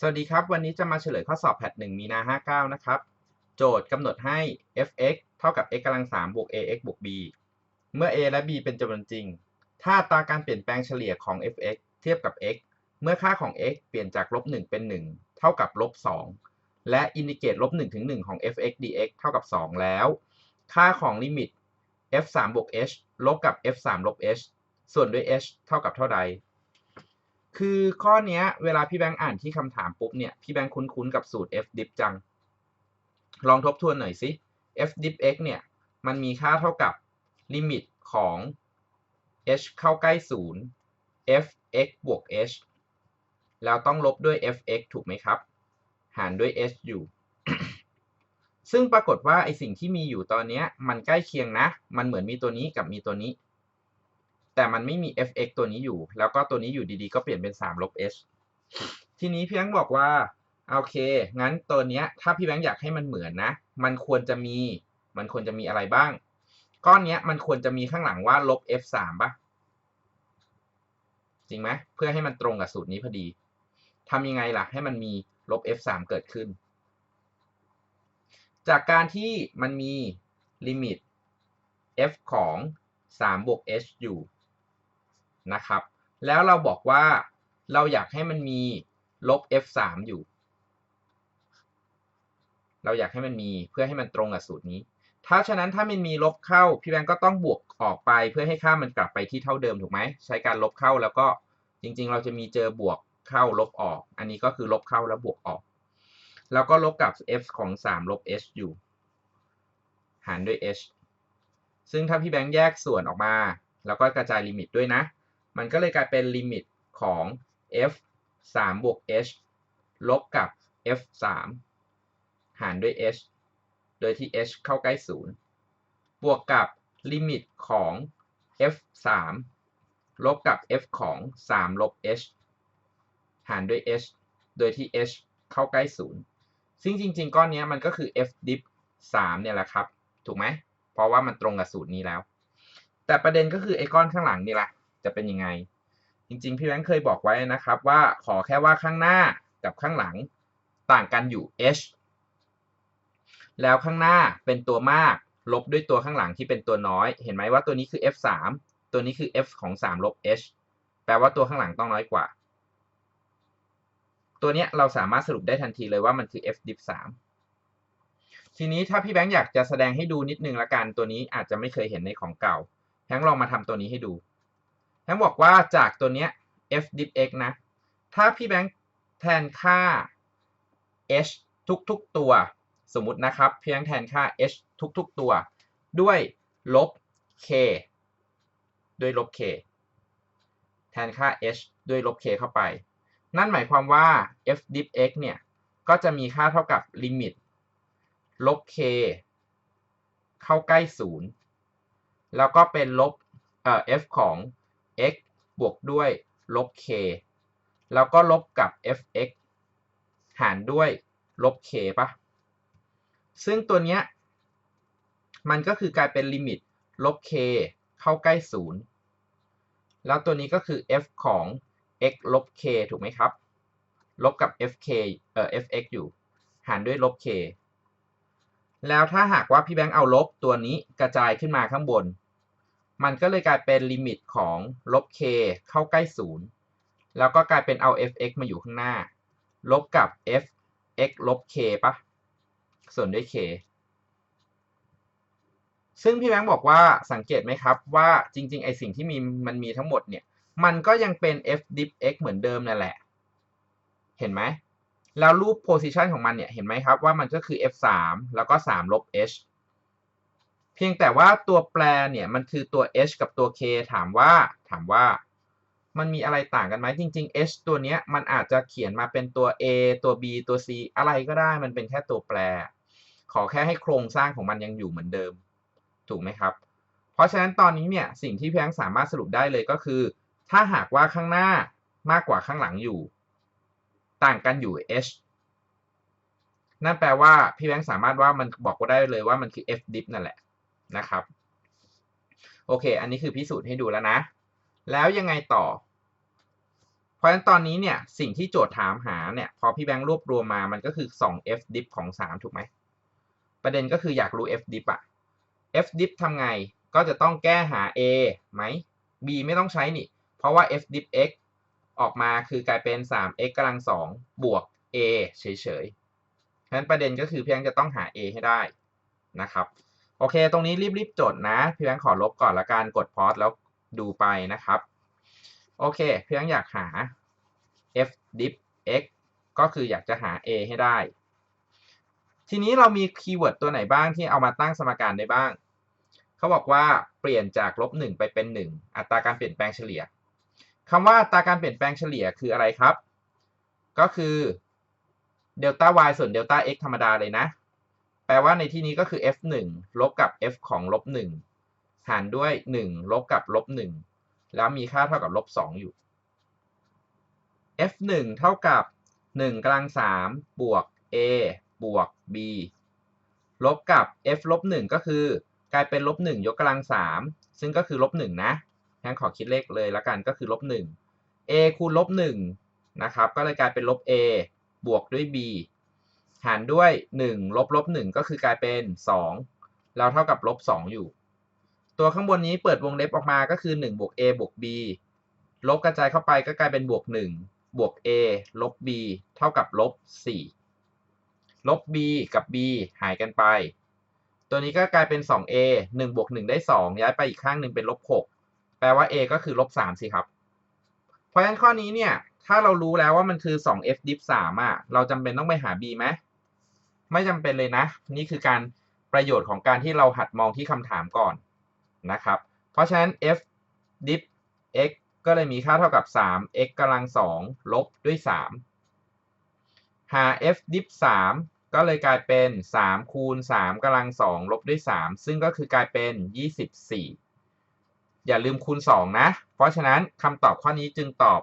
สวัสดีครับ วันนี้จะมาเฉลยข้อสอบแพท1มีนา59 นะครับ โจทย์กำหนดให้ f(x) เท่ากับ x กำลัง3บวก ax บวก b เมื่อ a และ b เป็นจำนวนจริง ถ้าตราการเปลี่ยนแปลงเฉลี่ยของ f(x) เทียบกับ x เมื่อค่าของ x เปลี่ยนจากลบ1เป็น 1 เท่ากับลบ2และอินดิเกตลบ1ถึง1ของ f(x) dx เท่ากับ 2 แล้ว ค่าของลิมิต f3 บวก h ลบกับ f3 ลบ h ส่วนด้วย h เท่ากับเท่าใด คือข้อเนี้ยเวลาพี่แบงค์อ่านที่คำถามปุ๊บเนี่ย พี่แบงค์คุ้นๆกับสูตร f dip จัง ลองทบทวนหน่อยสิ f dip x เนี่ย มันมีค่าเท่ากับลิมิตของ h เข้าใกล้ 0 f x บวก h แล้วต้องลบด้วย f x ถูกไหมครับ หารด้วย h อยู่ ซึ่งปรากฏว่าไอสิ่งที่มีอยู่ตอนเนี้ยมันใกล้เคียงนะ มันเหมือนมีตัวนี้กับมีตัวนี้ แต่มันไม่มี fx ตัวนี้อยู่ แล้วก็ตัวนี้อยู่ดีๆ ก็เปลี่ยนเป็น3ลบ h ทีนี้พี่แบงค์บอกว่าโอเค งั้นตัวเนี้ยถ้าพี่แบงค์อยากให้มันเหมือนนะ มันควรจะมี มันควรจะมีอะไรบ้าง ก้อนเนี้ยมันควรจะมีข้างหลังว่าลบ f 3ป่ะ จริงไหม เพื่อให้มันตรงกับสูตรนี้พอดี ทำยังไงล่ะ ให้มันมีลบ f 3เกิดขึ้น จากการที่มันมีลิมิต f ของ3บวก h อยู่ นะครับ แล้วเราบอกว่าเราอยากให้มันมีลบ f 3 อยู่ เราอยากให้มันมีเพื่อให้มันตรงกับสูตรนี้ ถ้าฉะนั้นถ้ามันมีลบเข้าพี่แบงก์ก็ต้องบวกออกไปเพื่อให้ค่ามันกลับไปที่เท่าเดิมถูกไหมใช้การลบเข้าแล้วก็จริง ๆ เราจะมีเจอบวกเข้าลบออก อันนี้ก็คือลบเข้าแล้วบวกออก แล้วก็ลบกับ f ของ 3 ลบ h อยู่ หารด้วย h ซึ่งถ้าพี่แบงค์แยกส่วนออกมา แล้วก็กระจายลิมิตด้วยนะ มันก็เลยกลายเป็นลิมิตของ f 3บวก h ลบกับ f 3หารด้วย h โดยที่ h เข้าใกล้ 0 บวกกับลิมิตของ f 3ลบกับ f ของ 3 ลบ h หารด้วย h โดยที่ h เข้าใกล้ 0 ซึ่งจริง ๆ ก้อนนี้มันก็คือ f dip 3เนี่ยแหละครับ ถูกไหม เพราะว่ามันตรงกับสูตรนี้แล้ว แต่ประเด็นก็คือไอ้ก้อนข้างหลังนี่แหละ จะเป็นยังไง จริงๆ พี่แบงค์เคยบอกไว้นะครับว่าขอแค่ว่าข้างหน้ากับข้างหลังต่างกันอยู่ h แล้วข้างหน้าเป็นตัวมาก ลบด้วยตัวข้างหลังที่เป็นตัวน้อย เห็นไหมว่าตัวนี้คือ f 3ตัวนี้คือ f ของ 3 ลบ h แปลว่าตัวข้างหลังต้องน้อยกว่า ตัวนี้เราสามารถสรุปได้ทันทีเลยว่ามันคือ f dip 3ทีนี้ถ้าพี่แบงค์อยากจะแสดงให้ดูนิดนึงละกัน ตัวนี้อาจจะไม่เคยเห็นในของเก่า แบงค์ลองมาทำตัวนี้ให้ดู แบงค์บอกว่าจากตัวเนี้ย f dip x นะ ถ้าพี่แบงค์แทนค่า h ทุกๆตัว สมมตินะครับ เพียงแทนค่า h ทุกๆตัว ด้วยลบ k ด้วยลบ k แทนค่า h ด้วยลบ k เข้าไป นั่นหมายความว่า f dip x เนี่ย ก็จะมีค่าเท่ากับลิมิตลบ k เข้าใกล้ 0 แล้วก็เป็นลบเอ่อ f ของ x บวกด้วยลบ k แล้วก็ลบกับ fx หารด้วยลบ k ปะซึ่งตัวเนี้ยมันก็คือกลายเป็นลิมิตลบ k เข้าใกล้ 0 แล้วตัวนี้ก็คือ f ของ x ลบ k ถูกไหมครับ ลบกับ fk เอ่อ fx อยู่ หารด้วยลบ k แล้วถ้าหากว่าพี่แบงค์เอาลบตัวนี้กระจายขึ้นมาข้างบน มันก็เลยกลายเป็นลิมิตของลบ k เข้าใกล้ 0 แล้วก็กลายเป็นเอา fx มาอยู่ข้างหน้า ลบกับ fx ลบ k ปะส่วนด้วย k ซึ่งพี่แบงค์บอกว่าสังเกตไหมครับว่าจริง ๆ ไอสิ่งที่มีมันมีทั้งหมดเนี่ย มันก็ยังเป็น f dip x เหมือนเดิมนั่นแหละ เห็นไหม แล้วรูป position ของมันเนี่ย เห็นไหมครับว่ามันก็คือ f 3แล้วก็ 3 ลบ h เพียงแต่ว่าตัวแปรเนี่ยมันคือตัว h กับตัว k ถามว่าถามว่ามันมีอะไรต่างกันไหมจริง ๆ h ตัวเนี้ยมันอาจจะเขียนมาเป็นตัว a ตัว b ตัว c อะไรก็ได้มันเป็นแค่ตัวแปร ขอแค่ให้โครงสร้างของมันยังอยู่เหมือนเดิม ถูกไหมครับ เพราะฉะนั้นตอนนี้เนี่ยสิ่งที่เพียงสามารถสรุปได้เลยก็คือ ถ้าหากว่าข้างหน้ามากกว่าข้างหลังอยู่ ต่างกันอยู่ h นั่นแปลว่าพี่แบงค์สามารถว่ามันบอกว่าได้เลยว่ามันคือ f dip นั่นแหละ นะครับ โอเค อันนี้คือพิสูจน์ให้ดูแล้วนะ แล้วยังไงต่อ เพราะฉะนั้นตอนนี้เนี่ยสิ่งที่โจทย์ถามหาเนี่ยพอพี่แบงค์รวบรวมมามันก็คือ 2 f dip ของ 3 ถูกไหม ประเด็นก็คืออยากรู้ f dip อะ f dip ทำไงก็จะต้องแก้หา a ไหม b ไม่ต้องใช้นี่ เพราะว่า f dip x ออกมาคือกลายเป็น 3x กำลัง 2 บวก a เฉยๆฉะนั้นประเด็นก็คือพี่แบงค์จะต้องหา a ให้ได้นะครับ โอเค ตรงนี้รีบๆจดนะ พี่แบงค์ขอลบก่อนละกัน กดพอสแล้วดูไปนะครับ โอเค พี่แบงค์อยากหา f dip x ก็คืออยากจะหา a ให้ได้ ทีนี้เรามีคีย์เวิร์ดตัวไหนบ้างที่เอามาตั้งสมการได้บ้าง เขาบอกว่าเปลี่ยนจากลบหนึ่งไปเป็นหนึ่งอัตราการเปลี่ยนแปลงเฉลี่ยคำว่าอัตราการเปลี่ยนแปลงเฉลี่ยคืออะไรครับ ก็คือเดลต้า y ส่วนเดลต้า x ธรรมดาเลยนะ แปลว่าในที่นี้ก็คือ f 1ลบกับ f ของลบ1หารด้วย 1 ลบกับลบ1แล้วมีค่าเท่ากับลบ2อยู่ f 1เท่ากับ 1กำลัง3บวก a บวก b ลบกับ f ลบ1ก็คือกลายเป็นลบ1ยกกำลัง3ซึ่งก็คือลบ1นะงั้นขอคิดเลขเลยละกันก็คือลบ1 a คูณลบ1นะครับ ก็เลยกลายเป็นลบ a บวกด้วย b หารด้วย1ลบลบ1ก็คือกลายเป็น 2 เราเท่ากับลบ2อยู่ ตัวข้างบนนี้เปิดวงเล็บออกมาก็คือ1บวก a บวก b ลบกระจายเข้าไปก็กลายเป็นบวก 1 บวก a ลบ b เท่ากับลบ 4 ลบ b กับ b หายกันไป ตัวนี้ก็กลายเป็น 2a 1บวก 1 ได้ 2 ย้ายไปอีกข้างหนึ่งเป็นลบ 6 แปลว่า a ก็คือลบ 3 สิครับ เพราะฉะนั้นข้อนี้เนี่ย ถ้าเรารู้แล้วว่ามันคือ 2f dip 3อะ เราจำเป็นต้องไปหา b ไหม ไม่จำเป็นเลยนะ นี่คือการประโยชน์ของการที่เราหัดมองที่คำถามก่อนนะครับ เพราะฉะนั้น f dip x ก็เลยมีค่าเท่ากับ 3x กำลัง 2 ลบด้วย 3 หา f dip 3 ก็เลยกลายเป็น 3 คูณ 3กำลัง 2 ลบด้วย 3 ซึ่งก็คือกลายเป็น 24 อย่าลืมคูณ 2 นะ เพราะฉะนั้นคำตอบข้อนี้จึงตอบ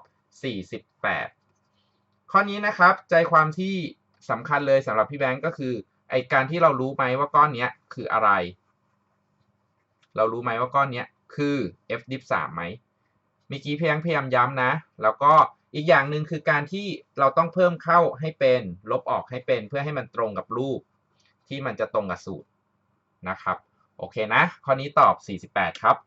48 ข้อนี้นะครับใจความที่ สำคัญเลยสำหรับพี่แบงก์ก็คือไอการที่เรารู้ไหมว่าก้อนนี้คืออะไร เรารู้ไหมว่าก้อนนี้คือ f dip 3ไหมเมื่อกี้เพียงพยายามย้ำนะ แล้วก็อีกอย่างหนึ่งคือการที่เราต้องเพิ่มเข้าให้เป็น ลบออกให้เป็นเพื่อให้มันตรงกับรูป ที่มันจะตรงกับสูตรนะครับ โอเคนะ ข้อนี้ตอบ 48 ครับ